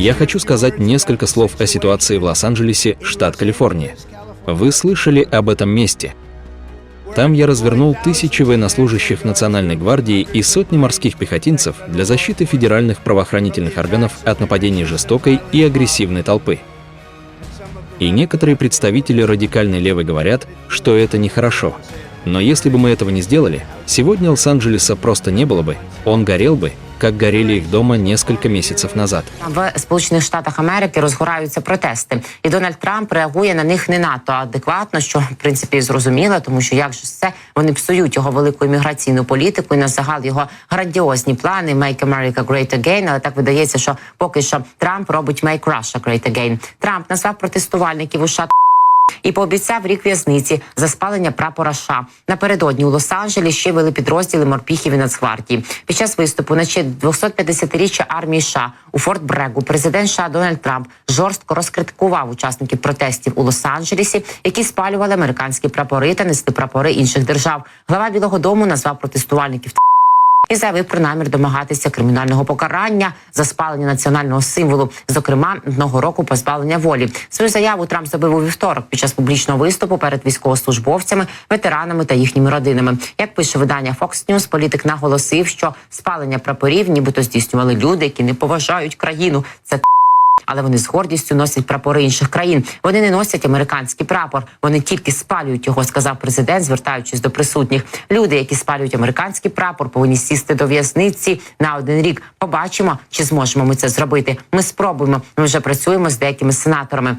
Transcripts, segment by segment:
Я хочу сказать несколько слов о ситуации в Лос-Анджелесе, штат Калифорния. Вы слышали об этом месте? Там я развернул тысячи военнослужащих Национальной гвардии и сотни морских пехотинцев для защиты федеральных правоохранительных органов от нападений жестокой и агрессивной толпы. И некоторые представители радикальной левой говорят, что это нехорошо. Но если бы мы этого не сделали, сегодня Лос-Анджелеса просто не было бы, он горел бы, как горели их дома несколько месяцев назад. В Сполучених Штатах Америки розгораються протести, і Дональд Трамп реагує на них не надто адекватно, що в принципі і зрозуміло, тому що як же ж це вони псують його велику імміграційну політику і на загал його грандіозні плани «Make America Great Again», Але так видається, що поки що Трамп робить «Make Russia Great Again». Трамп назвав протестувальників у США і пообіцяв рік в'язниці за спалення прапора США. Напередодні у Лос-Анджелесі ще вели підрозділи морпіхів і Нацгвардії. Під час виступу на честь 250-річчя армії США у Форт Брегу президент США Дональд Трамп жорстко розкритикував учасників протестів у Лос-Анджелесі, які спалювали американські прапори та несли прапори інших держав. Глава Білого Дому назвав протестувальників і заявив про намір домагатися кримінального покарання за спалення національного символу, зокрема одного року позбавлення волі. Свою заяву Трамп зробив у вівторок під час публічного виступу перед військовослужбовцями, ветеранами та їхніми родинами. Як пише видання Fox News, політик наголосив, що спалення прапорів, нібито здійснювали люди, які не поважають країну. Це але вони з гордістю носять прапори інших країн. Вони не носять американський прапор. Вони тільки спалюють його, сказав президент, звертаючись до присутніх. Люди, які спалюють американський прапор, повинні сісти до в'язниці на один рік. Побачимо, чи зможемо ми це зробити. Ми спробуємо. Ми вже працюємо з деякими сенаторами.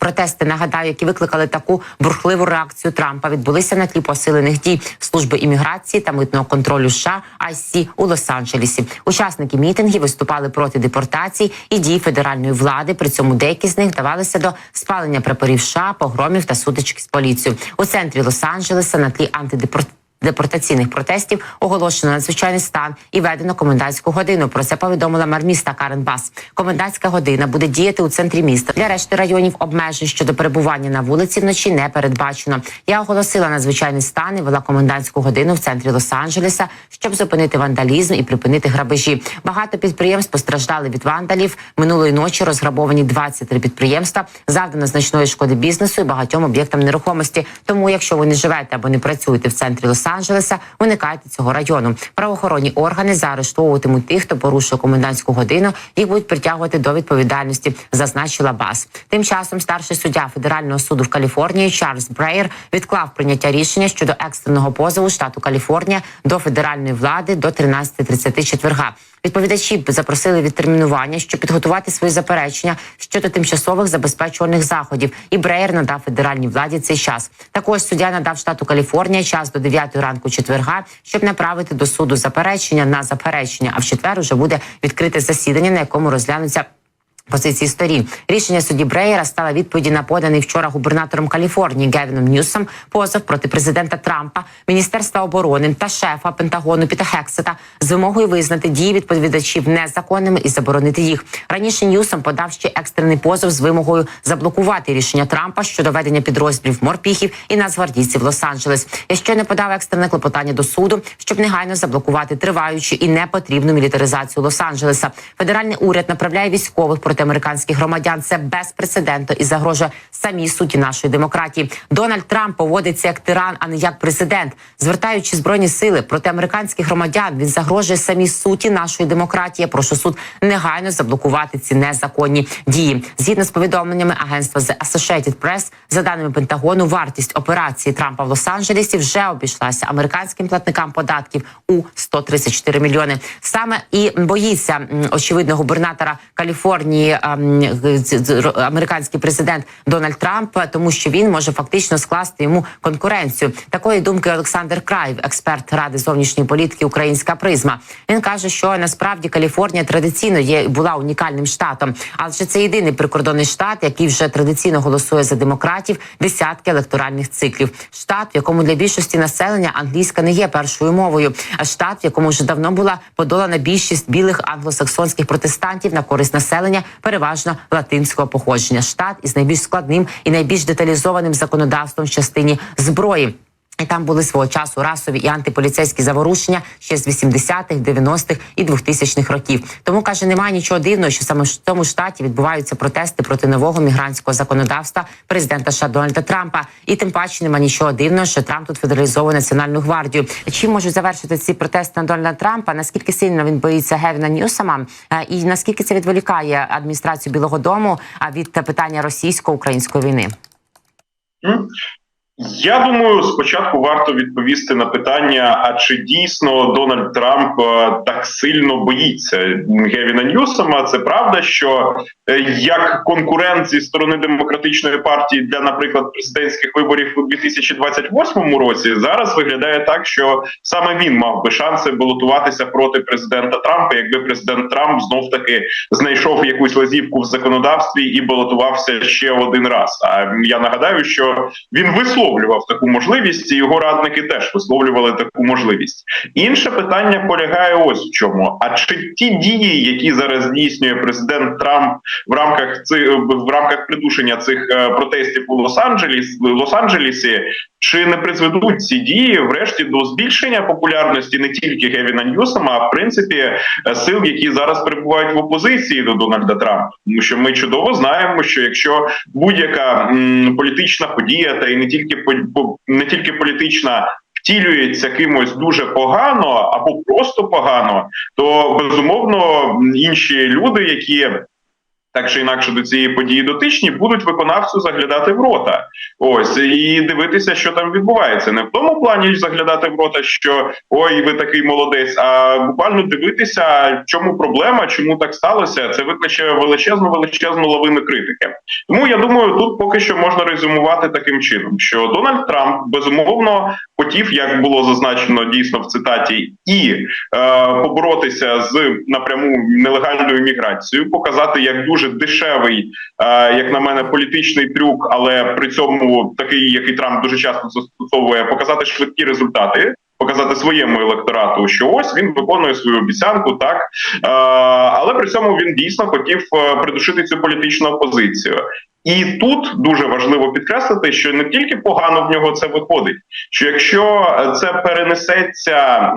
Протести нагадаю, які викликали таку бурхливу реакцію Трампа, відбулися на тлі посилених дій служби імміграції та митного контролю США IC у Лос-Анджелесі. Учасники мітингів виступали проти депортацій і дій федеральної влади. При цьому деякі з них давалися до спалення прапорів США, погромів та сутички з поліцією у центрі Лос-Анджелеса на тлі антидепортації депортаційних протестів оголошено надзвичайний стан і введено комендантську годину. Про це повідомила мер міста Карен Бас. Комендантська година буде діяти у центрі міста. Для решти районів обмежень щодо перебування на вулиці вночі не передбачено. Я оголосила надзвичайний стан і вела комендантську годину в центрі Лос-Анджелеса, щоб зупинити вандалізм і припинити грабежі. Багато підприємств постраждали від вандалів. Минулої ночі розграбовані 23 підприємства. Завдано значної шкоди бізнесу і багатьом об'єктам нерухомості. Тому, якщо ви не живете або не працюєте в центрі Лос Лос-Анджелеса, уникайте цього району. Правоохоронні органи заарештовуватимуть тих, хто порушує комендантську годину. Їх будуть притягувати до відповідальності, зазначила БАС. Тим часом старший суддя федерального суду в Каліфорнії Чарльз Брейер відклав прийняття рішення щодо екстреного позову штату Каліфорнія до федеральної влади до 13.30 четверга. Відповідачі запросили відтермінування, щоб підготувати свої заперечення щодо тимчасових забезпечувальних заходів. І Бреєр надав федеральній владі цей час. Також суддя надав штату Каліфорнія час до 9 ранку четверга, щоб направити до суду заперечення на заперечення. А в четвер уже буде відкрите засідання, на якому розглянуться. Позиції сторін рішення судді Бреєра стало відповіді на поданий вчора губернатором Каліфорнії Гевіном Ньюсом позов проти президента Трампа, міністерства оборони та шефа Пентагону Піта Хексета з вимогою визнати дії відповідачів незаконними і заборонити їх. Раніше Ньюсом подав ще екстрений позов з вимогою заблокувати рішення Трампа щодо ведення підрозділів морпіхів і нацгвардійців Лос-Анджелес. Я ще не подав екстрене клопотання до суду, щоб негайно заблокувати триваючу і непотрібну мілітаризацію Лос-Анджелеса. Федеральний уряд направляє військових проти американських громадян. Це безпрецедентно і загрожує самій суті нашої демократії. Дональд Трамп поводиться як тиран, а не як президент, звертаючи збройні сили проти американських громадян. Він загрожує самій суті нашої демократії. Я Прошу суд негайно заблокувати ці незаконні дії. Згідно з повідомленнями агентства The Associated Press, за даними Пентагону, вартість операції Трампа в Лос-Анджелесі вже обійшлася американським платникам податків у 134 мільйони. Саме і боїться очевидно губернатора Каліфорнії американський президент Дональд Трамп, тому що він може фактично скласти йому конкуренцію. Такої думки Олександр Краєв, експерт ради зовнішньої політики Українська призма. Він каже, що насправді Каліфорнія традиційно є була унікальним штатом, але це єдиний прикордонний штат, який вже традиційно голосує за демократів десятки електоральних циклів. Штат, в якому для більшості населення англійська не є першою мовою, а штат, в якому вже давно була подолана більшість білих англосаксонських протестантів на користь населення переважно латинського походження. Штат із найбільш складним і найбільш деталізованим законодавством в частині зброї. Там були свого часу расові і антиполіцейські заворушення ще з 80-х, 90-х і 2000-х років. Тому каже, немає нічого дивного, що саме в цьому штаті відбуваються протести проти нового мігрантського законодавства президента США Дональда Трампа. І тим паче немає нічого дивного, що Трамп тут федералізовує національну гвардію. Чим можуть завершити ці протести на Дональда Трампа? Наскільки сильно він боїться Гевіна Ньюсама? Е, І наскільки це відволікає адміністрацію Білого Дому від питання російсько-української війни? Я думаю, спочатку варто відповісти на питання: а чи дійсно Дональд Трамп е, так сильно боїться Гевіна Ньюсома? Це правда, що е, як конкурент зі сторони демократичної партії для, наприклад, президентських виборів у 2028 році зараз виглядає так, що саме він мав би шанси балотуватися проти президента Трампа, якби президент Трамп знов таки знайшов якусь лазівку в законодавстві і балотувався ще один раз. А я нагадаю, що він висловлював таку можливість, і його радники теж висловлювали таку можливість. Інше питання полягає ось в чому: а чи ті дії, які зараз здійснює президент Трамп в рамках цих в рамках придушення цих е, протестів у Лос-Анджелесі, Лос-Анджелесі, чи не призведуть ці дії врешті до збільшення популярності не тільки Гевіна Ньюсома, а в принципі е, сил, які зараз перебувають в опозиції до Дональда Трампа, тому що ми чудово знаємо, що якщо будь-яка м, політична подія, та й не тільки по- не тільки політична. Втілюється кимось дуже погано або просто погано, то безумовно інші люди, які так чи інакше до цієї події дотичні, будуть виконавцю заглядати в рота. Ось і дивитися, що там відбувається. Не в тому плані заглядати в рота, що ой, ви такий молодець, а буквально дивитися, чому проблема, чому так сталося. Це викличе величезну величезну лавину критики. Тому я думаю, тут поки що можна резюмувати таким чином, що Дональд Трамп безумовно хотів, як було зазначено дійсно в цитаті, і е, поборотися з напряму нелегальною міграцією, показати як дуже дешевий, е, як на мене, політичний трюк, але при цьому такий, який Трамп дуже часто застосовує, показати швидкі результати. Показати своєму електорату, що ось він виконує свою обіцянку, так е, але при цьому він дійсно хотів е, придушити цю політичну опозицію. І тут дуже важливо підкреслити, що не тільки погано в нього це виходить, що якщо це перенесеться,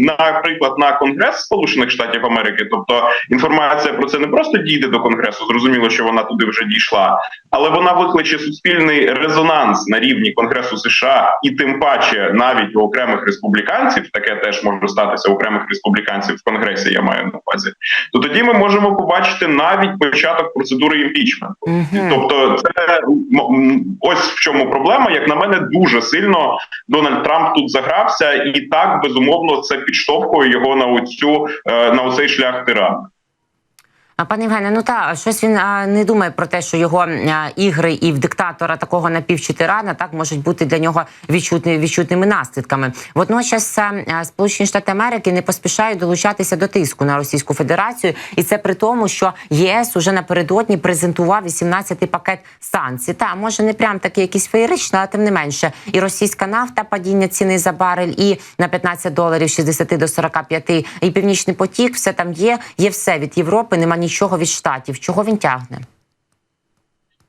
наприклад, на Конгрес Сполучених Штатів Америки, тобто інформація про це не просто дійде до Конгресу, зрозуміло, що вона туди вже дійшла, але вона викличе суспільний резонанс на рівні Конгресу США, і тим паче навіть у окремих республіканців, таке теж може статися у окремих республіканців в Конгресі. Я маю на увазі, то тоді ми можемо побачити навіть початок процедури імпічменту. Тобто, це ось в чому проблема. Як на мене, дуже сильно Дональд Трамп тут загрався, і так безумовно це підштовхує його на оцю е, на оцей шлях тирана. А пане Євгене, ну та щось він а, не думає про те, що його а, ігри і в диктатора такого напівчитирана так можуть бути для нього відчутні, відчутними наслідками. Водночас а, Сполучені Штати Америки не поспішають долучатися до тиску на Російську Федерацію, і це при тому, що ЄС уже напередодні презентував 18-й пакет санкцій. Та може не прям такий якийсь феєричний, але тим не менше, і російська нафта, падіння ціни за барель, і на 15 доларів 60 до 45, і північний потік, все там є. Є все від Європи, нема нічого від штатів. Чого він тягне?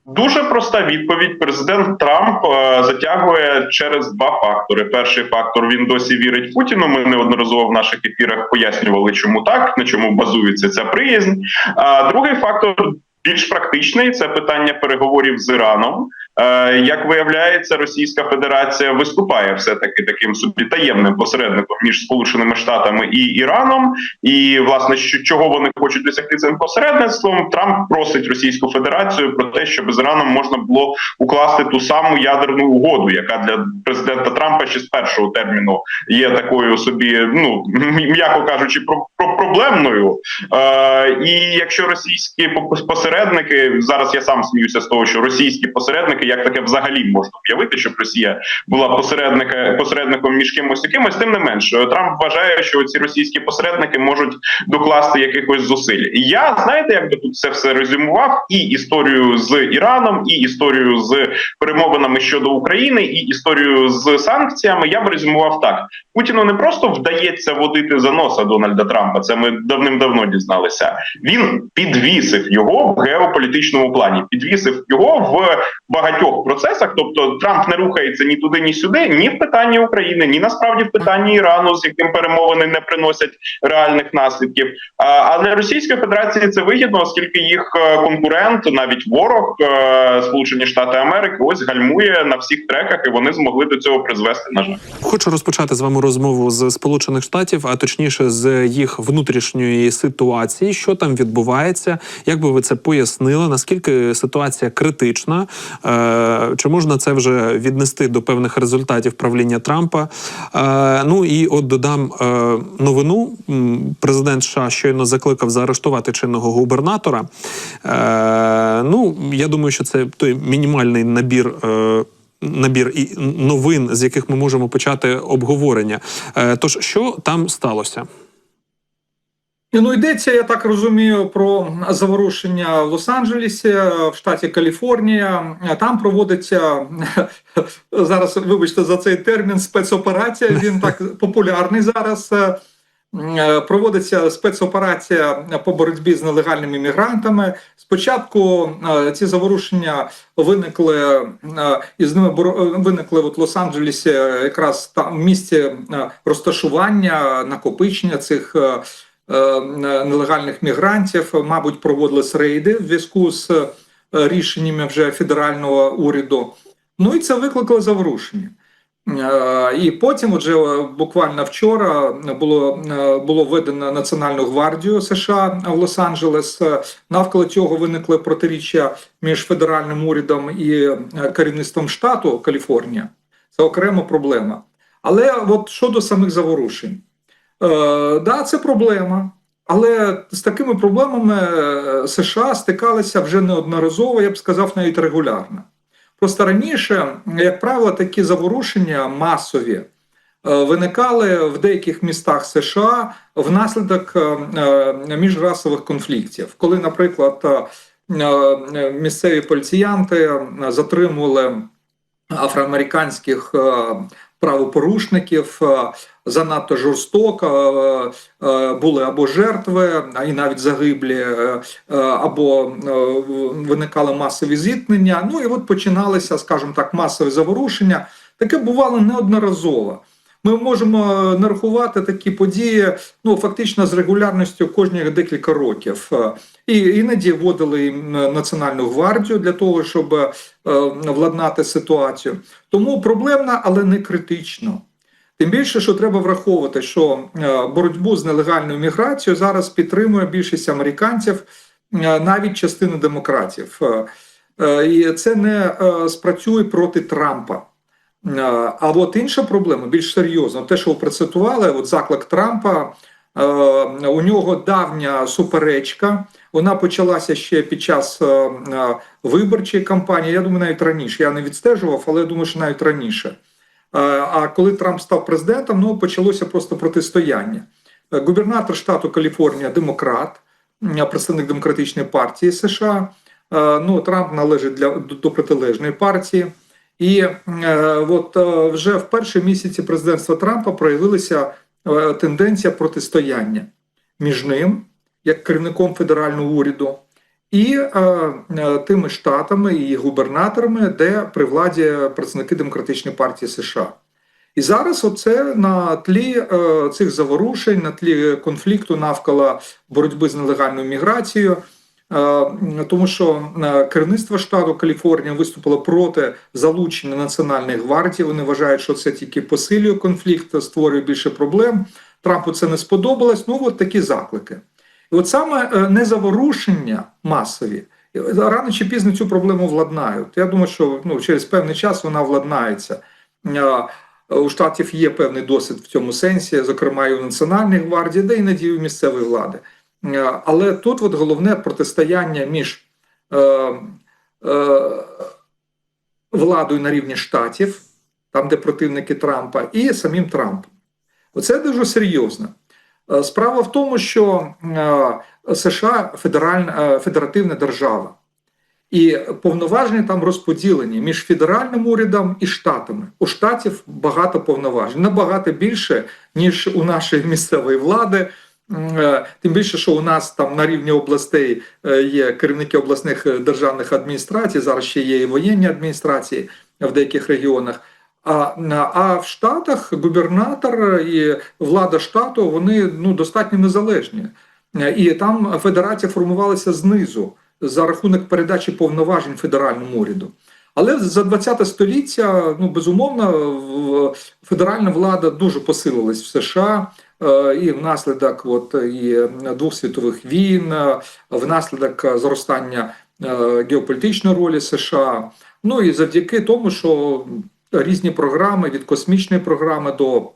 Дуже проста відповідь. Президент Трамп е, затягує через два фактори. Перший фактор він досі вірить Путіну. Ми неодноразово в наших ефірах пояснювали, чому так, на чому базується ця приязнь. А другий фактор більш практичний це питання переговорів з Іраном. Е, Як виявляється, Російська Федерація виступає все таки таким собі таємним посередником між Сполученими Штатами і Іраном. І власне, чого вони хочуть досягти цим посередництвом, Трамп просить Російську Федерацію про те, щоб з Іраном можна було укласти ту саму ядерну угоду, яка для президента Трампа ще з першого терміну є такою собі, ну м'яко кажучи, про, про проблемною. Е, І якщо російські посередники зараз я сам сміюся з того, що російські посередники, як таке взагалі можна уявити, щоб Росія була посередника посередником між кимось і кимось, тим не менш, е, Трамп вважає, що ці російські посередники можуть докласти якихось зусиль. І я знаєте, як би тут це все резюмував, і історію з Іраном, і історію з перемовинами щодо України, і історію з санкціями. Я б резюмував так: Путіну не просто вдається водити за носа Дональда Трампа. Це ми давним-давно дізналися. Він підвісив його в геополітичному плані, підвісив його в багатьох багатьох процесах. Тобто Трамп не рухається ні туди, ні сюди, ні в питанні України, ні насправді в питанні Ірану, з яким перемовини не приносять реальних наслідків. А, для Російської Федерації це вигідно, оскільки їх е, конкурент, навіть ворог е, Сполучені Штати Америки, ось гальмує на всіх треках, і вони змогли до цього призвести. На жаль. Хочу розпочати з вами розмову з Сполучених Штатів, а точніше з їх внутрішньої ситуації, що там відбувається, як би ви це пояснили, наскільки ситуація критична, е, чи можна це вже віднести до певних результатів правління Трампа? Е, ну і от додам е, новину. Президент США щойно закликав заарештувати чинного губернатора. Е, ну я думаю, що це той мінімальний набір. Е, набір і новин, з яких ми можемо почати обговорення. Е, Тож, що там сталося? І, Ну, йдеться, я так розумію, про заворушення в Лос-Анджелесі, в штаті Каліфорнія. Там проводиться зараз, вибачте за цей термін, спецоперація. Він так популярний зараз. Е, Проводиться спецоперація по боротьбі з нелегальними мігрантами. Спочатку е, ці заворушення виникли е, і з ними виникли в Лос-Анджелесі, якраз там в місці розташування, накопичення цих. Е, е, нелегальних мігрантів, мабуть, проводились рейди в зв'язку з е, рішеннями вже федерального уряду. Ну і це викликало заворушення. І потім, отже, буквально вчора було, було введено Національну гвардію США в Лос-Анджелес. Навколо цього виникли протиріччя між федеральним урядом і керівництвом штату Каліфорнія. Це окрема проблема. Але от щодо самих заворушень, Е, да, це проблема. Але з такими проблемами е, США стикалися вже неодноразово, я б сказав, навіть регулярно. Просто раніше, як правило, такі заворушення масові е, виникали в деяких містах США внаслідок міжрасових конфліктів, коли, наприклад, місцеві поліціянти затримували афроамериканських правопорушників е, занадто жорстоко е, е, були або жертви, і навіть загиблі, або виникали масові зіткнення. Ну і от починалися, скажімо так, масові заворушення. Таке бувало неодноразово. Ми можемо нарахувати такі події ну фактично з регулярністю кожні декілька років. Е, І іноді вводили національну гвардію для того, щоб е, владнати ситуацію. Тому проблемна, але не критично. Тим більше, що треба враховувати, що е, боротьбу з нелегальною міграцією зараз підтримує більшість американців, е, навіть частина демократів. Е, е, І це не е, спрацює проти Трампа. А от інша проблема більш серйозна, те, що ви процитували, от заклик Трампа. е, У нього давня суперечка. Вона почалася ще під час е, е, виборчої кампанії. Я думаю, навіть раніше. Я не відстежував, але я думаю, що навіть раніше. А коли Трамп став президентом, ну почалося просто протистояння. Губернатор штату Каліфорнія, демократ, представник демократичної партії США. Ну, Трамп належить для до протилежної партії. І е, от е, вже в перші місяці президентства Трампа проявилася е, тенденція протистояння між ним, як керівником федерального уряду, і тими штатами і губернаторами, де при владі представники демократичної партії США. І зараз оце на тлі цих заворушень, на тлі конфлікту навколо боротьби з нелегальною міграцією. Е, Тому що е, керівництво штату Каліфорнія виступило проти залучення національної гвардії. Вони вважають, що це тільки посилює конфлікт, створює більше проблем. Трампу це не сподобалось. Ну от такі заклики. І от саме е, незаворушення масові рано чи пізно цю проблему владнають. Я думаю, що ну через певний час вона владнається. У штатів є певний досвід в цьому сенсі, зокрема і у Національній гвардії, де і у місцевої влади. Е, Але тут от головне протистояння між е, е, владою на рівні штатів, там, де противники Трампа, і самим Трампом. Оце дуже серйозно. Е, Справа в тому, що е, США федеральна, федеративна держава, і повноваження там розподілені між федеральним урядом і штатами. У штатів багато повноважень, набагато більше, ніж у нашої місцевої влади, Тим більше, що у нас там на рівні областей е, є керівники обласних е, державних адміністрацій, зараз ще є і воєнні адміністрації в деяких регіонах. А, а в Штатах губернатор і влада штату вони ну достатньо незалежні. Е, І там федерація формувалася знизу за рахунок передачі повноважень федеральному уряду. Але за 20 століття, ну безумовно, федеральна влада дуже посилилась в США. Е, І внаслідок от, і двох світових війн, е, внаслідок зростання е, геополітичної ролі США. Ну і завдяки тому, що різні програми від космічної програми до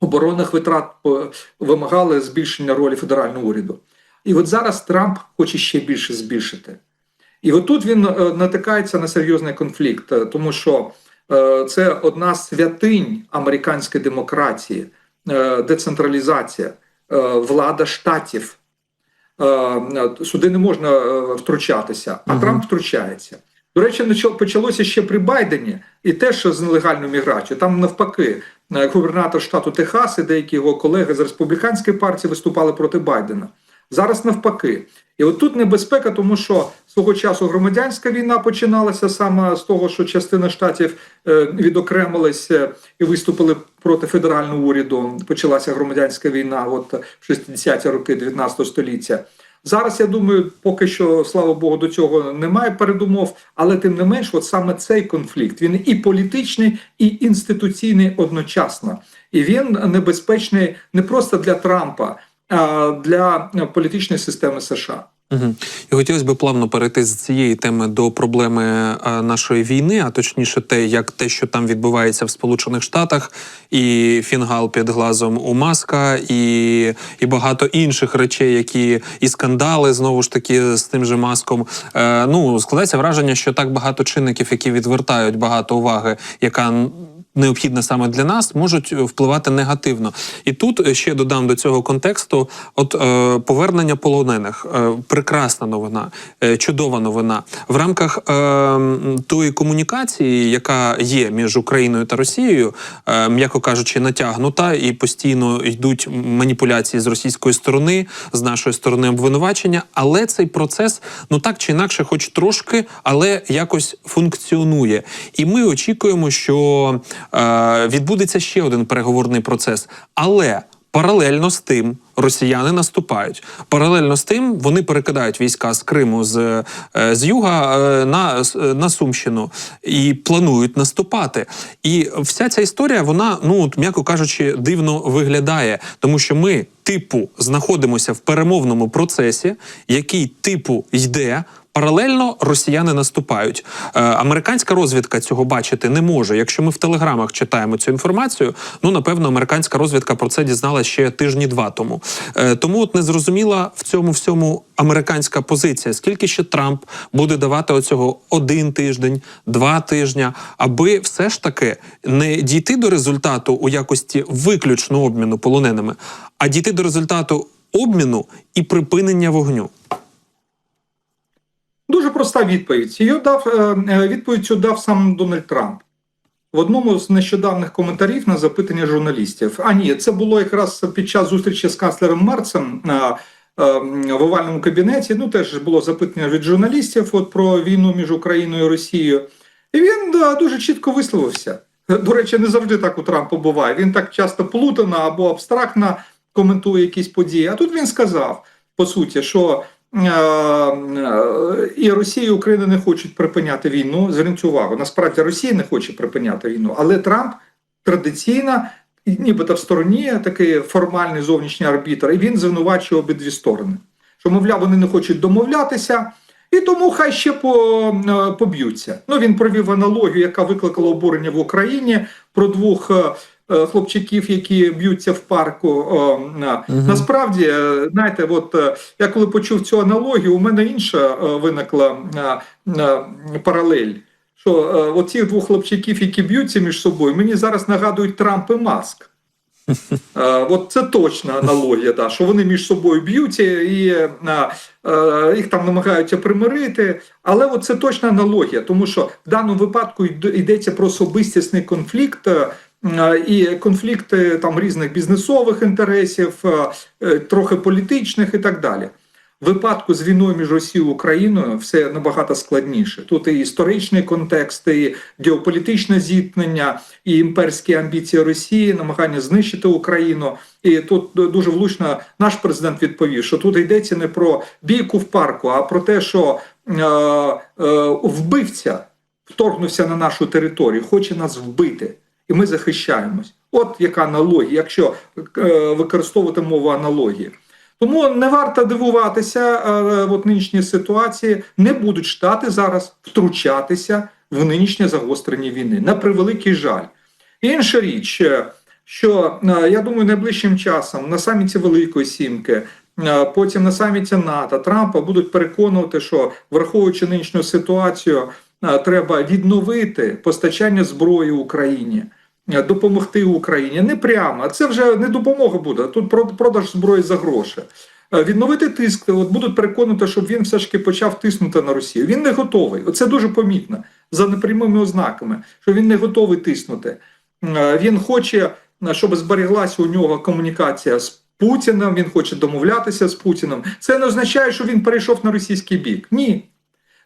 оборонних витрат вимагали збільшення ролі федерального уряду. І от зараз Трамп хоче ще більше збільшити. І отут він натикається на серйозний конфлікт, тому що це одна з святинь американської демократії, децентралізація, е, влада штатів. Е, е, Сюди не можна е, втручатися, а угу. Трамп втручається. До речі, почалося ще при Байдені і теж з нелегальною міграцією. Там навпаки, е, губернатор штату Техас і деякі його колеги з республіканської партії виступали проти Байдена. Зараз навпаки. І от тут небезпека, тому що свого часу громадянська війна починалася саме з того, що частина штатів е, відокремилися і виступили проти федерального уряду. Почалася громадянська війна, от в 60-ті роки 19 століття. Зараз я думаю, поки що, слава Богу, до цього немає передумов, але тим не менш, от саме цей конфлікт він і політичний, і інституційний одночасно. І він небезпечний не просто для Трампа, для політичної системи США. Угу. І хотілося б плавно перейти з цієї теми до проблеми нашої війни, а точніше, те, як те, що там відбувається в Сполучених Штатах, і фінгал під глазом у Маска, і, і багато інших речей, які і скандали знову ж таки з тим же маском. Е, ну складається враження, що так багато чинників, які відвертають багато уваги, яка необхідна саме для нас, можуть впливати негативно. І тут ще додам до цього контексту: от е, повернення полонених, е, прекрасна новина, е, чудова новина в рамках е, тої комунікації, яка є між Україною та Росією, е, м'яко кажучи, натягнута і постійно йдуть маніпуляції з російської сторони, з нашої сторони обвинувачення. Але цей процес, ну так чи інакше, хоч трошки, але якось функціонує. І ми очікуємо, що е, відбудеться ще один переговорний процес. Але паралельно з тим росіяни наступають. Паралельно з тим вони перекидають війська з Криму з, е, з юга е, на, е, на Сумщину і планують наступати. І вся ця історія, вона, ну от, м'яко кажучи, дивно виглядає, тому що ми, типу, знаходимося в перемовному процесі, який типу йде. Паралельно росіяни наступають. Е, американська розвідка цього бачити не може. Якщо ми в телеграмах читаємо цю інформацію, ну напевно, американська розвідка про це дізналася ще тижні два тому. Е, тому от не зрозуміла в цьому всьому американська позиція. Скільки ще Трамп буде давати оцього один тиждень, два тижня, аби все ж таки не дійти до результату у якості виключно обміну полоненими, а дійти до результату обміну і припинення вогню. Дуже проста відповідь. Її дав е, е, відповідь цю дав сам Дональд Трамп в одному з нещодавних коментарів на запитання журналістів. А ні, це було якраз під час зустрічі з канцлером Мерцем е, в овальному кабінеті. Ну теж було запитання від журналістів от про війну між Україною і Росією. І він да, дуже чітко висловився. До речі, не завжди так у Трампа буває. Він так часто плутано або абстрактно коментує якісь події. А тут він сказав по суті, що і Росія і Україна не хочуть припиняти війну. Зверніть увагу, насправді Росія не хоче припиняти війну, але Трамп традиційно, нібито в стороні такий формальний зовнішній арбітр, і він звинувачує обидві сторони. Що, мовляв, вони не хочуть домовлятися, і тому хай ще по, е, поб'ються. Ну він провів аналогію, яка викликала обурення в Україні про двох. Е, Хлопчиків, які б'ються в парку, О, на- Мгм. насправді, е, знаєте, от е, я коли почув цю аналогію, у мене інша виникла паралель. Що оці двох хлопчиків, які б'ються між собою, мені зараз нагадують Трамп і Маск. От це точна аналогія, да, що вони між собою б'ються і їх там намагаються примирити. Але от це точна аналогія, тому що в даному випадку йдеться про особистісний конфлікт і конфлікти там різних бізнесових інтересів, е, е, трохи політичних і так далі. В випадку з війною між Росією і Україною все набагато складніше. Тут і історичний контекст, і геополітичне зіткнення, і імперські амбіції Росії, намагання знищити Україну. І тут дуже влучно наш президент відповів, що тут йдеться не про бійку в парку, а про те, що е, е, вбивця вторгнувся на нашу територію, хоче нас вбити, і ми захищаємось. От яка аналогія, якщо е, використовувати мову аналогії. Тому не варто дивуватися е, от нинішній ситуації. Не будуть штати зараз втручатися в нинішнє загострення війни. На превеликий жаль. Інша річ, е, що я думаю, найближчим часом на саміті Великої Сімки, потім на саміті НАТО Трампа будуть переконувати, що враховуючи нинішню ситуацію, треба відновити постачання зброї Україні. Допомогти Україні не прямо, це вже не допомога буде. Тут про- продаж зброї за гроші. Відновити тиск, от будуть переконувати, щоб він все ж таки почав тиснути на Росію. Він не готовий. Оце дуже помітно за непрямими ознаками, що він не готовий тиснути. Він хоче, щоб збереглася у нього комунікація з Путіним. Він хоче домовлятися з Путіним. Це не означає, що він перейшов на російський бік. Ні.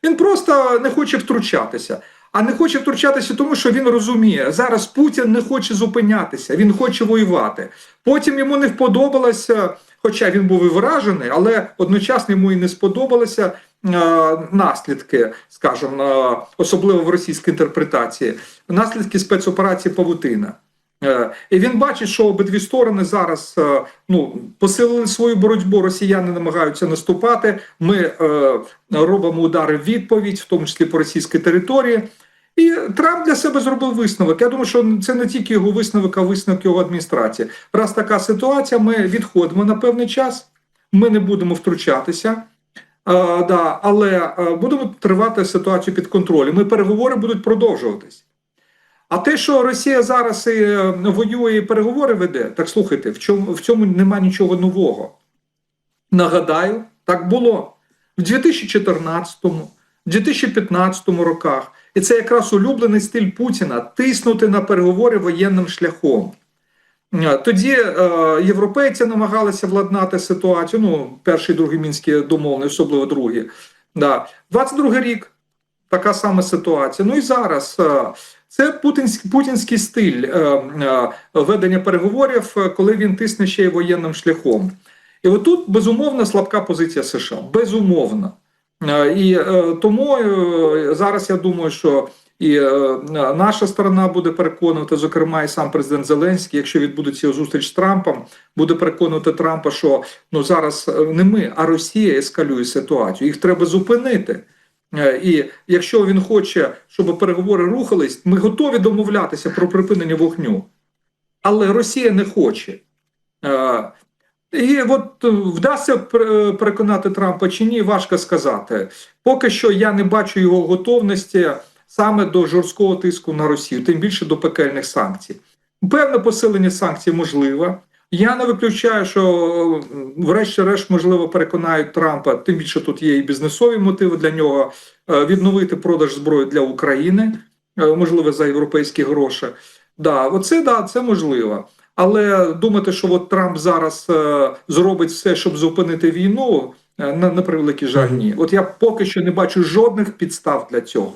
Він просто не хоче втручатися. А не хоче втручатися, тому що він розуміє, зараз Путін не хоче зупинятися, він хоче воювати. Потім йому не вподобалося, хоча він був і вражений, але одночасно йому і не сподобалися е, наслідки, скажімо, е, особливо в російській інтерпретації, наслідки спецоперації Павутина. Е, І він бачить, що обидві сторони зараз е, ну, посилили свою боротьбу. Росіяни намагаються наступати. Ми е, робимо удари в відповідь, в тому числі по російській території. І Трамп для себе зробив висновок. Я думаю, що це не тільки його висновок, а висновок його адміністрації. Раз така ситуація, ми відходимо на певний час, ми не будемо втручатися. Е, да, але будемо тривати ситуацію під контролем. І переговори будуть продовжуватись. А те, що Росія зараз і е, воює і переговори веде, так слухайте, в чому в цьому нема нічого нового. Нагадаю, так було в 2014, 2015 роках. І це якраз улюблений стиль Путіна тиснути на переговори воєнним шляхом. Е, Тоді е, європейці намагалися владнати ситуацію. Ну, перший, другий мінські домовленості, особливо другі. Да. 22 рік така сама ситуація. Ну і зараз е, це путінський, путінський стиль е, е, ведення переговорів, е, коли він тисне ще й воєнним шляхом. І отут безумовно слабка позиція США. Безумовно. Е, І е, тому е, зараз я думаю, що і е, наша сторона буде переконувати, зокрема, і сам президент Зеленський, якщо відбудеться зустріч з Трампом, буде переконувати Трампа, що ну зараз е, не ми, а Росія ескалює ситуацію. Їх треба зупинити. Е, І якщо він хоче, щоб переговори рухались, ми готові домовлятися про припинення вогню. Але Росія не хоче. Е, І от е, вдасться переконати Трампа чи ні, важко сказати. Поки що я не бачу його готовності саме до жорсткого тиску на Росію, тим більше до пекельних санкцій. Певне посилення санкцій можливе. Я не виключаю, що врешті-решт можливо переконають Трампа, тим більше тут є і бізнесові мотиви для нього е, відновити продаж зброї для України, е, можливо, за європейські гроші. Да, оце да, це можливо. Але думати, що от Трамп зараз е, зробить все, щоб зупинити війну, на, на превеликий жаль, ні. От я поки що не бачу жодних підстав для цього.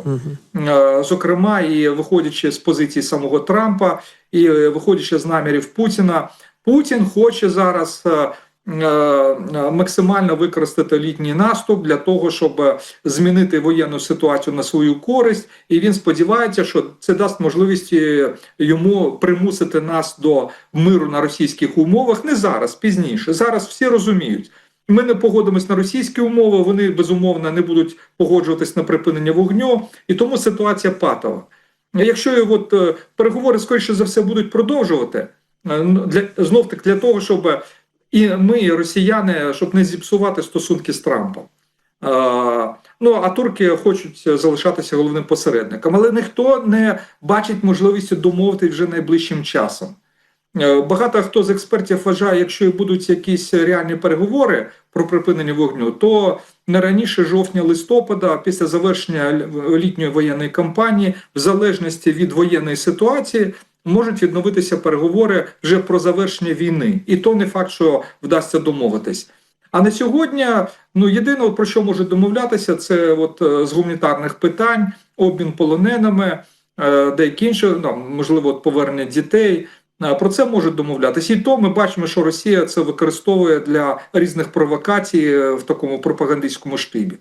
Зокрема, і виходячи з позиції самого Трампа, і виходячи з намірів Путіна, Путін хоче зараз е, е, максимально використати літній наступ для того, щоб е, змінити воєнну ситуацію на свою користь, і він сподівається, що це дасть можливість йому примусити нас до миру на російських умовах. Не зараз, пізніше. Зараз всі розуміють. Ми не погодимось на російські умови, вони безумовно не будуть погоджуватись на припинення вогню, і тому ситуація патова. Якщо от переговори скоріше за все будуть продовжувати, для знов таки для того, щоб і ми, і росіяни, щоб не зіпсувати стосунки з Трампом. Е, Ну а турки хочуть залишатися головним посередником, але ніхто не бачить можливості домовити вже найближчим часом. Е, Багато хто з експертів вважає, якщо і будуть якісь реальні переговори про припинення вогню, то не раніше жовтня-листопада, після завершення літньої воєнної кампанії, в залежності від воєнної ситуації, можуть відновитися переговори вже про завершення війни, і то не факт, що вдасться домовитись. А на сьогодні, ну єдине, про що можуть домовлятися, це от е, з гуманітарних питань, обмін полоненими, е, деякі інші, ну, можливо, от повернення дітей. Е, Про це можуть домовлятися. І то ми бачимо, що Росія це використовує для різних провокацій в такому пропагандистському штибі.